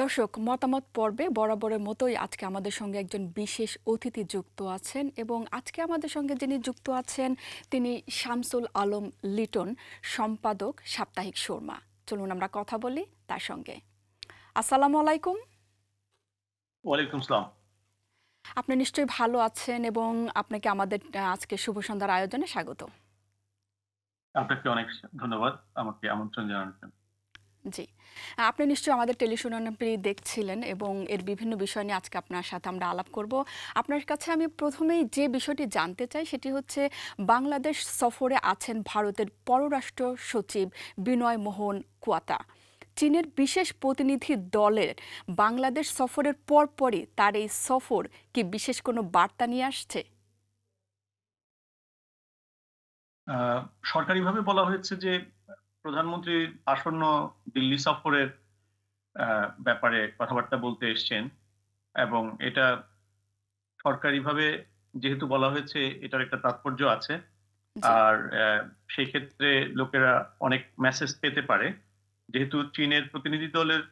দর্শক মতামত পর্বে বরাবরের মতোই আজকে আমাদের সঙ্গে একজন বিশেষ অতিথি যুক্ত আছেন এবং আজকে আমাদের সঙ্গে যিনি যুক্ত আছেন তিনি শামসুল আলম লিটন সম্পাদক সাপ্তাহিক শর্মা চলুন আমরা কথা বলি তার সঙ্গে। আসসালামু আলাইকুম। ওয়ালাইকুম সালাম আপনি নিশ্চয়ই ভালো আছেন এবং আপনাকে আমাদের আজকে শুভ সন্ধ্যার আয়োজনে স্বাগত আপনাকে অনেক ধন্যবাদ আমাকে আমন্ত্রণ জানানোর জন্য। জি। আপনি নিশ্চয়ই আমাদের টেলিশোনাপি দেখছিলেন এবং এর বিভিন্ন বিষয় নিয়ে আজকে আপনার সাথে আমরা আলাপ করব। আপনার কাছে আমি প্রথমেই যে বিষয়টি জানতে চাই সেটি হচ্ছে বাংলাদেশ সফরে আছেন ভারতের পররাষ্ট্র সচিব বিনয় মোহন কুয়াতা। চীনের বিশেষ প্রতিনিধি দলের বাংলাদেশ সফরের পরপরই তার এই সফর কি বিশেষ কোনো বার্তা নিয়ে আসছে? সরকারিভাবে বলা হয়েছে যে প্রধানমন্ত্রী আসন্ন দিল্লি সফরের ব্যাপারে কথাবার্তা বলতে এসছেন এবং এটা সরকারিভাবে যেহেতু বলা হয়েছে এটার একটা তাৎপর্য আছে আর সেই ক্ষেত্রে লোকেরা অনেক মেসেজ পেতে পারে। যেহেতু চীনের প্রতিনিধি দলের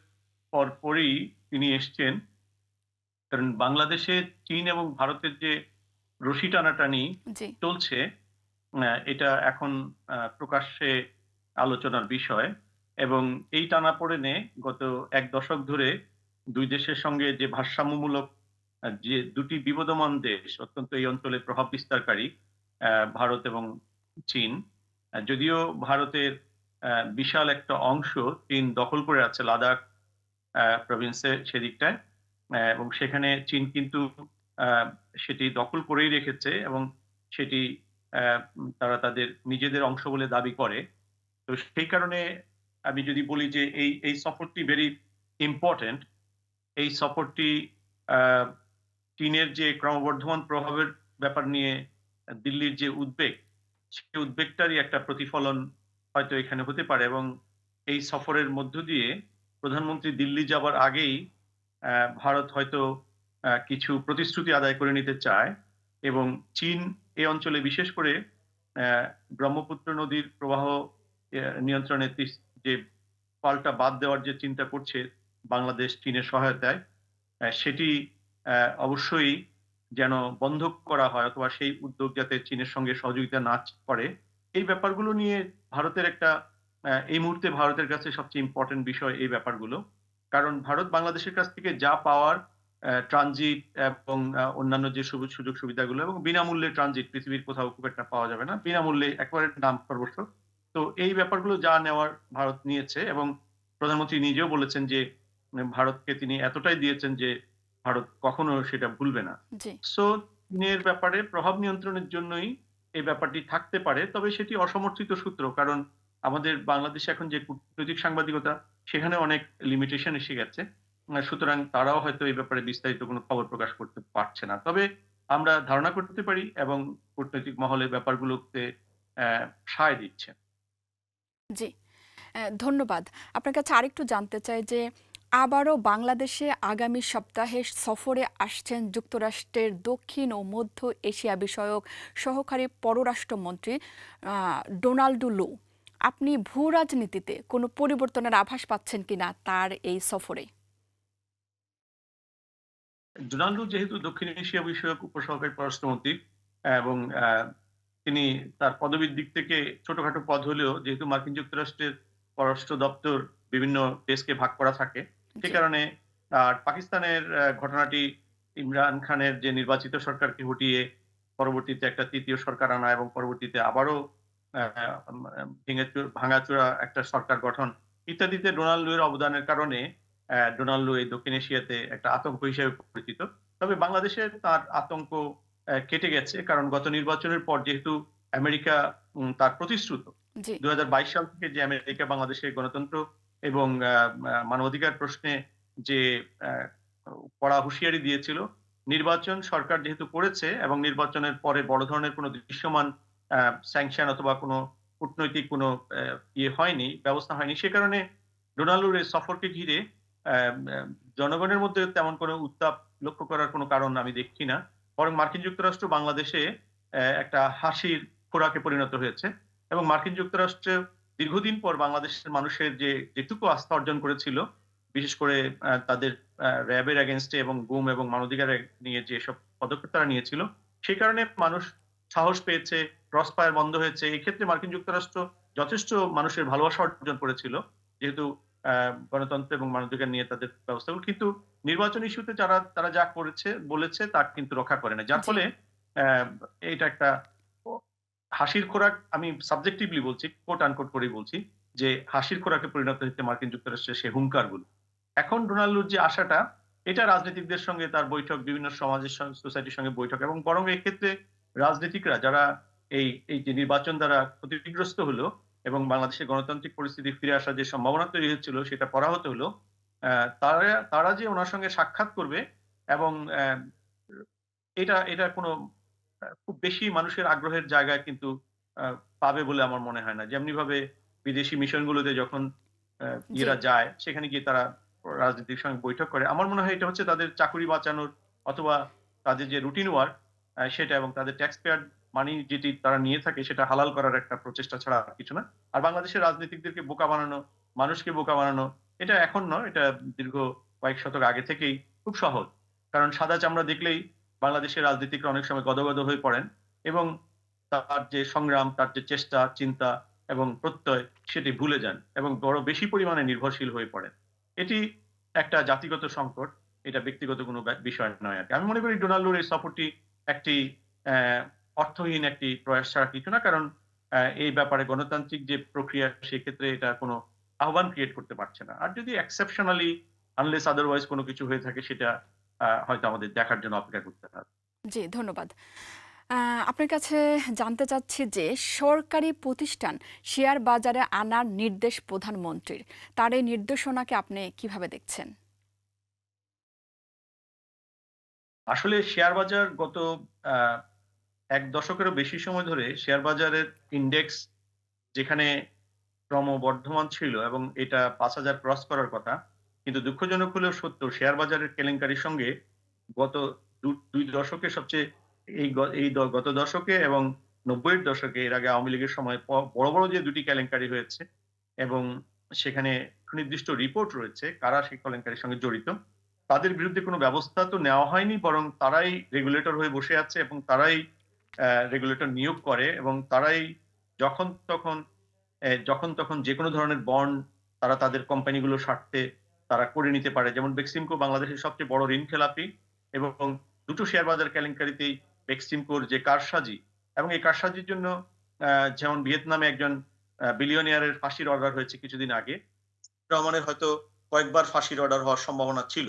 পরপরই তিনি এসছেন কারণ বাংলাদেশে চীন এবং ভারতের যে রশি টানাটানি চলছে এটা এখন আহ, প্রকাশ্যে আলোচনার বিষয় এবং এই টানাপোড়েনে গত এক দশক ধরে দুই দেশের সঙ্গে যে ভারসাম্যমূলক যে দুটি বিবদমান দেশ, অত্যন্ত এই অঞ্চলে প্রভাব বিস্তারকারী ভারত এবং চীন যদিও ভারতের বিশাল একটা অংশ চীন দখল করে আছে লাদাখ প্রভিন্সে সেদিকটায় এবং সেখানে চীন কিন্তু সেটি দখল করেই রেখেছে এবং সেটি তারা তাদের নিজেদের অংশ বলে দাবি করে। তো সেই কারণে আমি যদি বলি যে এই এই সফরটি ভেরি ইম্পর্টেন্ট এই সফরটি চীনের যে ক্রমবর্ধমান প্রভাবের ব্যাপার নিয়ে দিল্লির যে উদ্বেগ, সেই উদ্বেগটারই একটা প্রতিফলন হয়তো এখানে হতে পারে এবং এই সফরের মধ্য দিয়ে প্রধানমন্ত্রী দিল্লি যাবার আগেই ভারত হয়তো কিছু প্রতিশ্রুতি আদায় করে নিতে চায় এবং চীন এই অঞ্চলে বিশেষ করে ব্রহ্মপুত্র নদীর প্রবাহ নিয়ন্ত্রণে যে পাল্টা বাদ দেওয়ার যে চিন্তা করছে বাংলাদেশ চীনের সহায়তায় সেটি অবশ্যই যেন বন্ধ করা হয় অথবা সেই উদ্যোগ যাতে চীনের সঙ্গে সহযোগিতা না করে। এই ব্যাপারগুলো নিয়ে ভারতের একটা এই মুহূর্তে ভারতের কাছে সবচেয়ে ইম্পর্টেন্ট বিষয় এই ব্যাপারগুলো। কারণ ভারত বাংলাদেশের কাছ থেকে যা পাওয়ার ট্রানজিট এবং অন্যান্য যে সুযোগ সুযোগ সুবিধাগুলো এবং বিনামূল্যে ট্রানজিট পৃথিবীর কোথাও খুব একটা পাওয়া যাবে না। বিনামূল্যে একেবারে নাম সর্বস্ব। তো এই ব্যাপারগুলো যা নেওয়ার ভারত নিয়েছে এবং প্রধানমন্ত্রী নিজেও বলেছেন যে ভারতকে তিনি এতটাই দিয়েছেন যে ভারত কখনো সেটা ভুলবে না। সো চীনের ব্যাপারে প্রভাব নিয়ন্ত্রণের জন্যই এই ব্যাপারটি থাকতে পারে তবে সেটি অসমর্থিত সূত্র কারণ আমাদের বাংলাদেশে এখন যে কূটনৈতিক সাংবাদিকতা সেখানে অনেক লিমিটেশন এসে গেছে। সুতরাং তারাও হয়তো এই ব্যাপারে বিস্তারিত কোনো খবর প্রকাশ করতে পারছে না। তবে আমরা ধারণা করতে পারি এবং কূটনৈতিক মহলে ব্যাপারগুলোতে আহ, সায় দিচ্ছে। জি। ধন্যবাদ। আপনার কাছে আরেকটু জানতে চাই যে, আবারও বাংলাদেশে আগামী সপ্তাহে সফরে আসছেন যুক্তরাষ্ট্রের দক্ষিণ ও মধ্য এশিয়া বিষয়ক সহকারী পররাষ্ট্রমন্ত্রী ডোনাল্ডো লু। আপনি ভূ রাজনীতিতে কোনো পরিবর্তনের আভাস পাচ্ছেন কিনা তার এই সফরে? ডোনাল্ডো যেহেতু দক্ষিণ এশিয়া বিষয়ক উপসহকারী পররাষ্ট্রমন্ত্রী এবং তিনি তার পদবীর দিক থেকে ছোটখাটো পদ হলেও যেহেতু মার্কিন যুক্তরাষ্ট্রের পররাষ্ট্র দপ্তর বিভিন্ন দেশকে ভাগ করা থাকে সে কারণে আর পাকিস্তানের ঘটনাটি ইমরান খানের যে নির্বাচিত সরকারকে হটিয়ে পরবর্তীতে একটা তৃতীয় সরকার আনা এবং পরবর্তীতে আবারও ভেঙে ভাঙাচোরা একটা সরকার গঠন ইত্যাদিতে ডোনাল্ডো এর অবদানের কারণে আহ, ডোনাল্ডো এই দক্ষিণ এশিয়াতে একটা আতঙ্ক হিসেবে পরিচিত। তবে বাংলাদেশে তার আতঙ্ক কেটে গেছে। কারণ গত নির্বাচনের পর যেহেতু আমেরিকা তার প্রতিশ্রুত দু সাল থেকে যে আমেরিকা বাংলাদেশের গণতন্ত্র এবং মানবাধিকার প্রশ্নে যে কড়া হুঁশিয়ারি দিয়েছিল নির্বাচন সরকার যেহেতু করেছে এবং নির্বাচনের পরে বড় ধরনের কোনো দৃশ্যমান স্যাংশন অথবা কোনো কূটনৈতিক কোনো ইয়ে হয়নি ব্যবস্থা হয়নি। সে কারণে ডোনাল্ডোর এই সফরকে ঘিরে জনগণের মধ্যে তেমন কোনো উত্তাপ লক্ষ্য করার কোনো কারণ আমি দেখছি না। বরং মার্কিন যুক্তরাষ্ট্র বাংলাদেশে একটা হাসির খোরাকে পরিণত হয়েছে এবং মার্কিন যুক্তরাষ্ট্র দীর্ঘদিন পর বাংলাদেশের মানুষের যে, যেটুকু আস্থা অর্জন করেছিল, বিশেষ করে তাদের র্যাবের এগেনস্টে এবং গুম এবং মানবাধিকার নিয়ে যেসব পদক্ষেপ তারা নিয়েছিল, সেই কারণে মানুষ সাহস পেয়েছে, ক্রস ফায়ার বন্ধ হয়েছে। এক্ষেত্রে মার্কিন যুক্তরাষ্ট্র যথেষ্ট মানুষের ভালোবাসা অর্জন করেছিল, যেহেতু গণতন্ত্র এবং মানবাধিকার নিয়ে তাদের ব্যবস্থাগুলো কিন্তু নির্বাচন ইস্যুতে যারা তারা যা করেছে বলেছে তা কিন্তু রক্ষা করে না যার ফলে এটা একটা হাসির খোরাক আমি সাবজেক্টিভলি বলছি কোট আনকোট করেই বলছি যে হাসির খোরাকে পরিণত হচ্ছে মার্কিন যুক্তরাষ্ট্রের সে হুঙ্কারগুলো এখন ডোনাল্ডুর যে আশাটা এটা রাজনীতিকদের সঙ্গে তার বৈঠক বিভিন্ন সমাজের সঙ্গে সোসাইটির সঙ্গে বৈঠক এবং বরং এক্ষেত্রে রাজনীতিকরা যারা এই এই যে নির্বাচন দ্বারা ক্ষতিগ্রস্ত হলো এবং বাংলাদেশের গণতান্ত্রিক পরিস্থিতি ফিরে আসার যে সম্ভাবনা তৈরি হচ্ছিল সেটা পরাহত হলো তারা তারা যে ওনার সঙ্গে সাক্ষাৎ করবে এবং এটা এটা কোনো খুব বেশি মানুষের আগ্রহের জায়গায় কিন্তু পাবে বলে আমার মনে হয় না যেমনি ভাবে বিদেশি মিশনগুলোতে যখন। ইয়েরা যায় সেখানে গিয়ে তারা রাজনীতির সঙ্গে বৈঠক করে আমার মনে হয় এটা হচ্ছে তাদের চাকরি বাঁচানোর অথবা তাদের যে রুটিন ওয়ার্ক সেটা এবং তাদের ট্যাক্স পেয়ার মানি যেটি তারা নিয়ে থাকে সেটা হালাল করার একটা প্রচেষ্টা ছাড়া আর কিছু না। আর বাংলাদেশের রাজনীতিকদেরকে বোকা বানানো, মানুষকে বোকা বানানো, এটা এখন নয়, এটা দীর্ঘ কয়েক শতক আগে থেকেই খুব সহজ। কারণ সাদা চামড়া দেখলেই বাংলাদেশের রাজনীতিকরা অনেক সময় গদগদ হয়ে পড়েন এবং তার যে সংগ্রাম, তার যে চেষ্টা, চিন্তা এবং প্রত্যয় সেটি ভুলে যান এবং বড় বেশি পরিমাণে নির্ভরশীল হয়ে পড়েন। এটি একটা জাতিগত সংকট, এটা ব্যক্তিগত কোনো বিষয় নয় আর। আমি মনে করি ডোনাল্ডোর এই সফরটি একটি অর্থহীন একটি প্রয়াস ছাড়া কিছু না কারণ এই ব্যাপারে গণতান্ত্রিক যে প্রক্রিয়া সেক্ষেত্রে এটা কোনো আহ্বান ক্রিয়েট করতে পারছে না। আর যদি এক্সেপশনালি আনলেস আদারওয়াইজ কোনো কিছু হয়ে থাকে সেটা হয়তো আমাদের দেখার জন্য অপেক্ষা করতে হবে। জি ধন্যবাদ। আপনার কাছে জানতে চাচ্ছি যে সরকারি প্রতিষ্ঠান শেয়ার বাজারে আনার নির্দেশ প্রধানমন্ত্রীর তার এই নির্দেশনাকে আপনি কীভাবে দেখছেন? আসলে শেয়ার বাজার গত আহ, এক দশকেরও বেশি সময় ধরে শেয়ার বাজারের ইন্ডেক্স যেখানে ক্রমবর্ধমান ছিল এবং এটা পাঁচ হাজার ক্রস করার কথা, কিন্তু দুঃখজনক হলেও সত্য, শেয়ার বাজারের কেলেঙ্কারির সঙ্গে গত দুই দশকে সবচেয়ে এই এই গত দশকে এবং নব্বইয়ের দশকে এর আগে আওয়ামী লীগের সময় বড় বড় যে দুটি কেলেঙ্কারি হয়েছে এবং সেখানে সুনির্দিষ্ট রিপোর্ট রয়েছে কারা সেই কেলেঙ্কারির সঙ্গে জড়িত, তাদের বিরুদ্ধে কোনো ব্যবস্থা তো নেওয়া হয়নি, বরং তারাই রেগুলেটর হয়ে বসে আছে এবং তারাই রেগুলেটর নিয়োগ করে এবং তারাই যখন তখন যখন তখন যে কোনো ধরনের বন্ড তারা তাদের কোম্পানিগুলোর স্বার্থে তারা করে নিতে পারে। যেমন বেক্সিমকো বাংলাদেশের সবচেয়ে বড় ঋণ খেলাপি এবং দুটো শেয়ার বাজার কেলেঙ্কারিতেই বেক্সিমকোর যে কারসাজি এবং এই কারসাজির জন্য যেমন ভিয়েতনামে একজন বিলিয়নিয়ারের ফাঁসির অর্ডার হয়েছে কিছুদিন আগে রহমানের হয়তো কয়েকবার ফাঁসির অর্ডার হওয়ার সম্ভাবনা ছিল।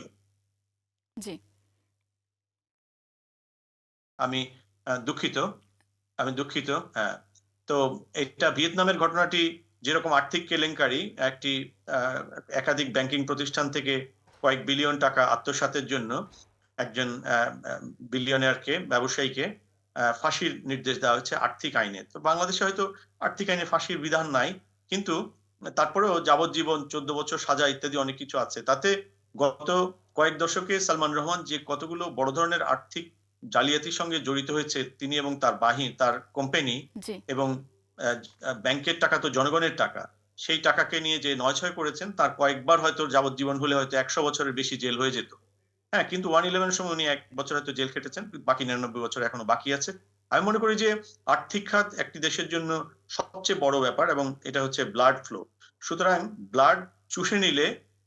জি। আমি দুঃখিত। আমি দুঃখিত হ্যাঁ। তো এটা ভিয়েতনামের ঘটনাটি যেরকম আর্থিক কেলেঙ্কারি, একটি একাধিক ব্যাংকিং প্রতিষ্ঠান থেকে কয়েক বিলিয়ন টাকা আত্মসাতের জন্য একজন বিলিয়নিয়ারকে, ব্যবসায়ীকে ফাঁসির নির্দেশ দেওয়া হচ্ছে আর্থিক আইনে। তো বাংলাদেশে হয়তো আর্থিক আইনে ফাঁসির বিধান নাই, কিন্তু তারপরেও যাবজ্জীবন চোদ্দ বছর সাজা ইত্যাদি অনেক কিছু আছে। তাতে গত কয়েক দশকে সালমান রহমান যে কতগুলো বড় ধরনের আর্থিক জালিয়াতির সঙ্গে জড়িত হয়েছে তিনি এবং তার বাহিনী তার কোম্পানি এবং ব্যাংকের টাকা তো জনগণের টাকা। সেই টাকাকে নিয়ে যে নয় ছয় করেছেন তার কয়েকবার হয়তো যাবজ্জীবন হলে হয়তো একশো বছরের বেশি জেল হয়ে যেত। হ্যাঁ কিন্তু ওয়ান ইলেভেন সময় উনি এক বছর হয়তো জেল খেটেছেন বাকি নিরানব্বই বছর এখনও বাকি আছে। আমি মনে করি যে আর্থিক খাত একটি দেশের জন্য সবচেয়ে বড় ব্যাপার এবং এটা হচ্ছে ব্লাড ফ্লো সুতরাং ব্লাড চুষে নিলে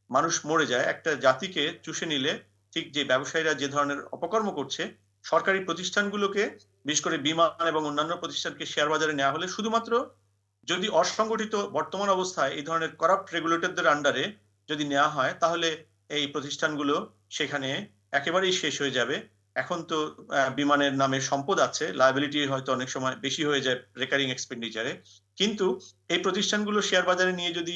মানুষ মরে যায় একটা জাতিকে চুষে নিলে ঠিক যে ব্যবসায়ীরা যে ধরনের অপকর্ম করছে সরকারি প্রতিষ্ঠানগুলোকে, বিশেষ করে বিমান এবং অন্যান্য প্রতিষ্ঠানকে শেয়ার বাজারে নেওয়া হলে শুধুমাত্র যদি অসংগঠিত বর্তমান অবস্থায় এই ধরনের করাপ্ট রেগুলেটরদের আন্ডারে যদি নেওয়া হয়, তাহলে এই প্রতিষ্ঠানগুলো সেখানে একেবারেই শেষ হয়ে যাবে। এখন তো বিমানের নামে সম্পদ আছে লায়াবিলিটি হয়তো অনেক সময় বেশি হয়ে যায় রেকারিং এক্সপেন্ডিচারে কিন্তু এই প্রতিষ্ঠানগুলো শেয়ার বাজারে নিয়ে যদি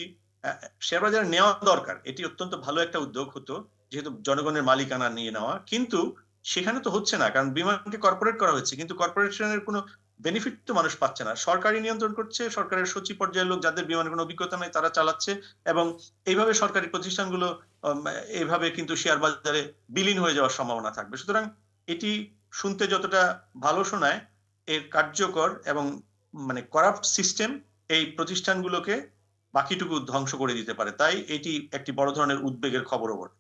শেয়ার বাজারে নেওয়া দরকার, এটি অত্যন্ত ভালো একটা উদ্যোগ হতো, যেহেতু জনগণের মালিকানা নিয়ে নেওয়া। কিন্তু সেখানে তো হচ্ছে না, কারণ বিমানকে কর্পোরেট করা হচ্ছে কিন্তু কর্পোরেশনের কোনো বেনিফিট তো মানুষ পাচ্ছে না। সরকারি নিয়ন্ত্রণ করছে, সরকারের সচিব পর্যায়ের লোক যাদের বিমানের কোনো অভিজ্ঞতা নেই তারা চালাচ্ছে, এবং এইভাবে সরকারি প্রতিষ্ঠানগুলো এইভাবে কিন্তু শেয়ার বাজারে বিলীন হয়ে যাওয়ার সম্ভাবনা থাকবে। সুতরাং এটি শুনতে যতটা ভালো শোনায়, এর কার্যকর এবং মানে করাপ্ট সিস্টেম এই প্রতিষ্ঠানগুলোকে বাকিটুকু ধ্বংস করে দিতে পারে। তাই এটি একটি বড় ধরনের উদ্বেগের খবরও বটে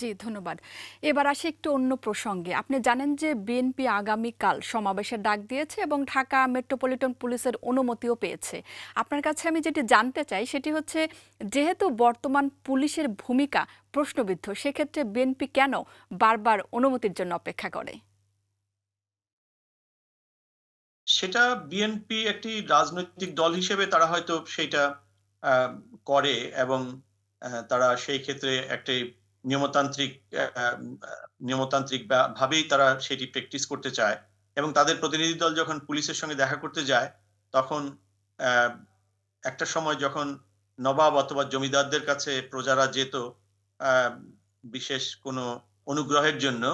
জি, ধন্যবাদ। এবার আসি একটু অন্য প্রসঙ্গে। আপনি জানেন যে বিএনপি আগামীকাল সমাবেশের ডাক দিয়েছে এবং ঢাকা মেট্রোপলিটন পুলিশের অনুমতিও পেয়েছে। আপনার কাছে আমি যেটি জানতে চাই, সেটি হচ্ছে যেহেতু বর্তমান পুলিশের ভূমিকা প্রশ্নবিদ্ধ, সেক্ষেত্রে বিএনপি কেন বারবার অনুমতির জন্য অপেক্ষা করে? সেটা বিএনপি একটি রাজনৈতিক দল হিসেবে তারা হয়তো সেটা করে এবং তারা সেই ক্ষেত্রে একটি নিয়মতান্ত্রিক নিয়মতান্ত্রিক ভাবেই তারা সেটি প্র্যাকটিস করতে চায় এবং তাদের প্রতিনিধি দল যখন পুলিশের সঙ্গে দেখা করতে যায় তখন একটা সময় যখন নবাব অথবা জমিদারদের কাছে প্রজারা যেত বিশেষ কোনো অনুগ্রহের জন্য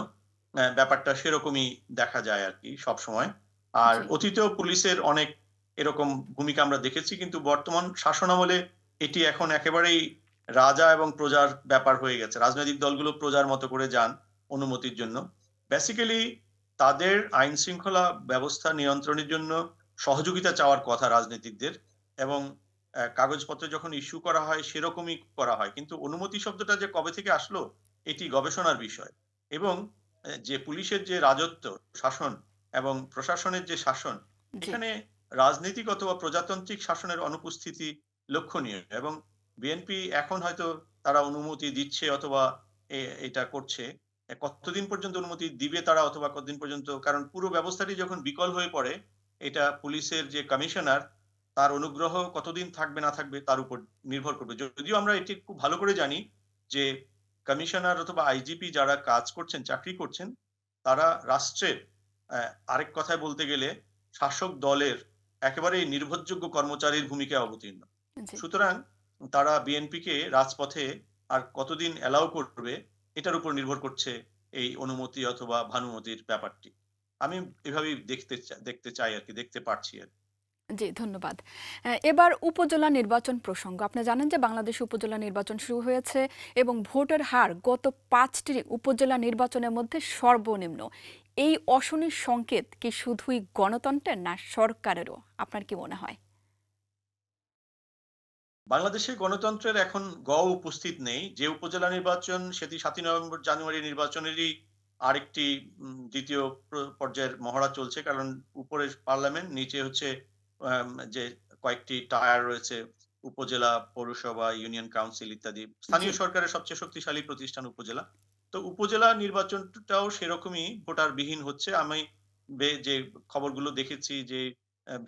ব্যাপারটা সেরকমই দেখা যায় আর কি সব সময়। আর অতীতেও পুলিশের অনেক এরকম ভূমিকা আমরা দেখেছি কিন্তু বর্তমান শাসনামলে এটি এখন একেবারেই রাজা এবং প্রজার ব্যাপার হয়ে গেছে। রাজনৈতিক দলগুলো প্রজার মতো করে যান অনুমতির জন্য। বেসিক্যালি তাদের আইন শৃঙ্খলা ব্যবস্থা নিয়ন্ত্রণের জন্য সহযোগিতা চাওয়ার কথা রাজনীতিকদের এবং কাগজপত্র যখন ইস্যু করা হয় সেরকমই করা হয়। কিন্তু অনুমতি শব্দটা যে কবে থেকে আসলো এটি গবেষণার বিষয়। এবং যে পুলিশের যে রাজত্ব শাসন এবং প্রশাসনের যে শাসন এখানে রাজনৈতিক অথবা প্রজাতান্ত্রিক শাসনের অনুপস্থিতি লক্ষণীয়। এবং বিএনপি এখন হয়তো তারা অনুমতি দিচ্ছে অথবা এটা করছে। কতদিন পর্যন্ত অনুমতি দিবে তারা অথবা কতদিন পর্যন্ত কারণ পুরো ব্যবস্থাটি যখন বিকল হয়ে পড়ে এটা পুলিশের যে কমিশনার তার অনুগ্রহ কতদিন থাকবে না থাকবে তার উপর নির্ভর করবে। যদিও আমরা এটি খুব ভালো করে জানি যে কমিশনার অথবা আইজিপি যারা কাজ করছেন চাকরি করছেন তারা রাষ্ট্রের আরেক কথায় বলতে গেলে শাসক দলের একেবারেই নির্ভরযোগ্য কর্মচারীর ভূমিকায় অবতীর্ণ। সুতরাং তারা বিএনপি কে রাজপথে আর কতদিন অ্যালাউ করবে, এটার উপর নির্ভর করছে এই অনুমতি অথবা ভানুমতির ব্যাপারটি। আমি এভাবেই দেখতে দেখতে চাই আর কি, দেখতে পারছি আর জি, ধন্যবাদ। এবার উপজেলা নির্বাচন প্রসঙ্গ। আপনি জানেন যে বাংলাদেশ উপজেলা নির্বাচন শুরু হয়েছে এবং ভোটের হার গত পাঁচটি উপজেলা নির্বাচনের মধ্যে সর্বনিম্ন। এই অশনির সংকেত কি শুধুই গণতন্ত্রের না সরকারেরও? আপনার কি মনে হয়? বাংলাদেশের গণতন্ত্রের এখন গ উপস্থিত নেই। যে উপজেলা নির্বাচন সেটি সাতই নভেম্বর জানুয়ারি নির্বাচনেরই আরেকটি দ্বিতীয় পর্যায়ের মহড়া চলছে। কারণ উপরে পার্লামেন্ট নিচে হচ্ছে যে কয়েকটি টায়ার রয়েছে উপজেলা পৌরসভা ইউনিয়ন কাউন্সিল ইত্যাদি। স্থানীয় সরকারের সবচেয়ে শক্তিশালী প্রতিষ্ঠান উপজেলা। তো উপজেলা নির্বাচনটাও সেরকমই ভোটার বিহীন হচ্ছে। আমি যে খবরগুলো দেখেছি যে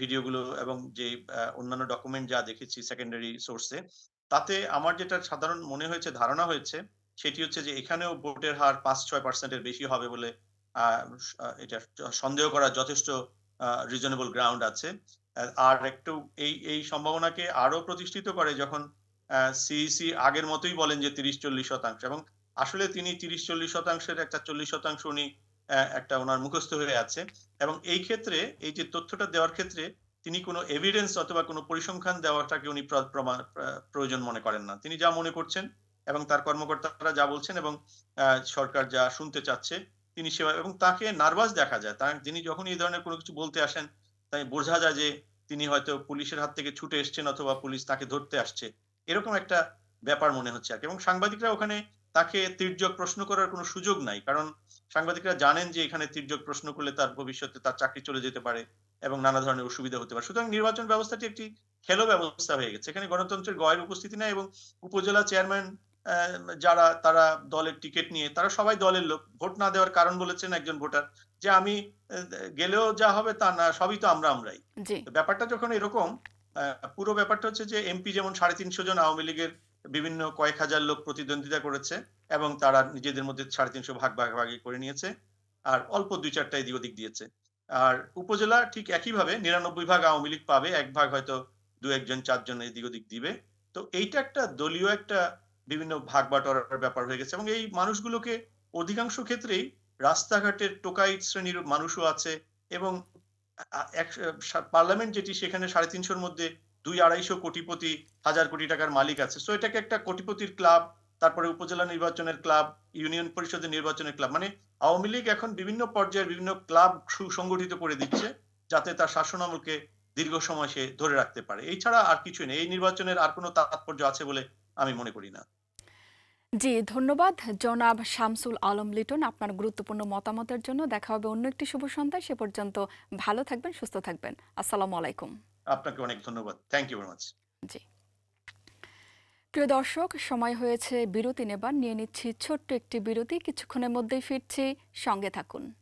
ভিডিওগুলো এবং যে অন্যান্য ডকুমেন্ট যা দেখেছি সেকেন্ডারি সোর্সে তাতে আমার যেটা সাধারণ মনে হয়েছে, ধারণা হয়েছে, সেটি হচ্ছে যে এখানেও ভোটের হার পাঁচ ছয় পার্সেন্টের বেশি হবে বলে এটা সন্দেহ করার যথেষ্ট রিজনেবল গ্রাউন্ড আছে। আর একটু এই এই সম্ভাবনাকে আরও প্রতিষ্ঠিত করে যখন সিইসি আগের মতোই বলেন যে তিরিশ চল্লিশ শতাংশ এবং আসলে তিনি তিরিশ চল্লিশ শতাংশের একটা চল্লিশ শতাংশ উনি একটা ওনার মুখস্থ হয়ে আছে। এবং এই ক্ষেত্রে, এই যে তথ্যটা দেওয়ার ক্ষেত্রে, তিনি কোনো এভিডেন্স অথবা কোনো পরিসংখ্যান দেওয়াটাকে উনি প্রয়োজন মনে করেন না। তিনি যা মনে করছেন এবং তার কর্মকর্তারা যা বলছেন এবং সরকার যা শুনতে চাচ্ছে, তিনি সেবা এবং তাকে নার্ভাস দেখা যায়। তার তিনি যখন এই ধরনের কোনো কিছু বলতে আসেন, তাই বোঝা যায় যে তিনি হয়তো পুলিশের হাত থেকে ছুটে এসছেন অথবা পুলিশ তাকে ধরতে আসছে। এরকম একটা ব্যাপার মনে হচ্ছে আর। এবং সাংবাদিকরা ওখানে তাকে তির্যক প্রশ্ন করার কোনো সুযোগ নাই। কারণ সাংবাদিকরা জানেন যে এখানে তির্যক প্রশ্ন করলে তার ভবিষ্যতে তার চাকরি চলে যেতে পারে এবং নানা ধরনের অসুবিধা হতে পারে। সুতরাং নির্বাচন ব্যবস্থাটি একটি খেলো ব্যবস্থা হয়ে গেছে। এখানে গণতন্ত্রের গয়ের উপস্থিতি নাই এবং উপজেলা চেয়ারম্যান যারা তারা দলের টিকিট নিয়ে তারা সবাই দলের লোক। ভোট না দেওয়ার কারণ বলেছেন একজন ভোটার যে আমি গেলেও যা হবে তা না সবই তো আমরা আমরাই। ব্যাপারটা যখন এরকম আহ, পুরো ব্যাপারটা হচ্ছে যে এমপি যেমন সাড়ে তিনশো জন আওয়ামী লীগের বিভিন্ন কয়েক হাজার লোক প্রতিদ্বন্দ্বিতা করেছে এবং তারা নিজেদের মধ্যে সাড়ে তিনশো ভাগ ভাগাভাগি করে নিয়েছে আর অল্প দুই চারটা এদিক ওদিক দিয়েছে। আর উপজেলা ঠিক একইভাবে নিরানব্বই ভাগ আওয়ামী লীগ পাবে, এক ভাগ হয়তো দু একজন, চারজন এদিক ওদিক দিবে। তো এইটা একটা দলীয় একটা বিভিন্ন ভাগ বাটোয়ারার ব্যাপার হয়ে গেছে এবং এই মানুষগুলোকে অধিকাংশ ক্ষেত্রেই রাস্তাঘাটের টোকাই শ্রেণির মানুষও আছে এবং পার্লামেন্ট যেটি সেখানে সাড়ে তিনশোর মধ্যে দুই আড়াইশো কোটিপতি, হাজার কোটি টাকার মালিক আছে। সো এটাকে একটা কোটিপতির ক্লাব তারপরে উপজেলা নির্বাচনের ক্লাব ইউনিয়ন পরিষদের নির্বাচনের ক্লাব মানে আওয়ামী লীগ এখন বিভিন্ন পর্যায়ের বিভিন্ন ক্লাব সুসংগঠিত করে দিচ্ছে যাতে তার শাসনামলকে দীর্ঘ সময় সে ধরে রাখতে পারে। এই ছাড়া আর কিছুই নেই। এই নির্বাচনের আর কোনো তাৎপর্য আছে বলে আমি মনে করি না। জি ধন্যবাদ। জনাব শামসুল আলম লিটন আপনার গুরুত্বপূর্ণ মতামতের জন্য দেখা হবে অন্য একটি শুভ সন্ধ্যায়। সে পর্যন্ত ভালো থাকবেন সুস্থ থাকবেন। আসসালামু আলাইকুম। আপনাকে অনেক ধন্যবাদ। থ্যাংক ইউ ভেরি মাচ জি। প্রিয় দর্শক, সময় হয়েছে, বিরতি নেবার। নিয়ে নিচ্ছি ছোট্ট একটি বিরতি। কিছুক্ষণের মধ্যেই ফিরছি। সঙ্গে থাকুন।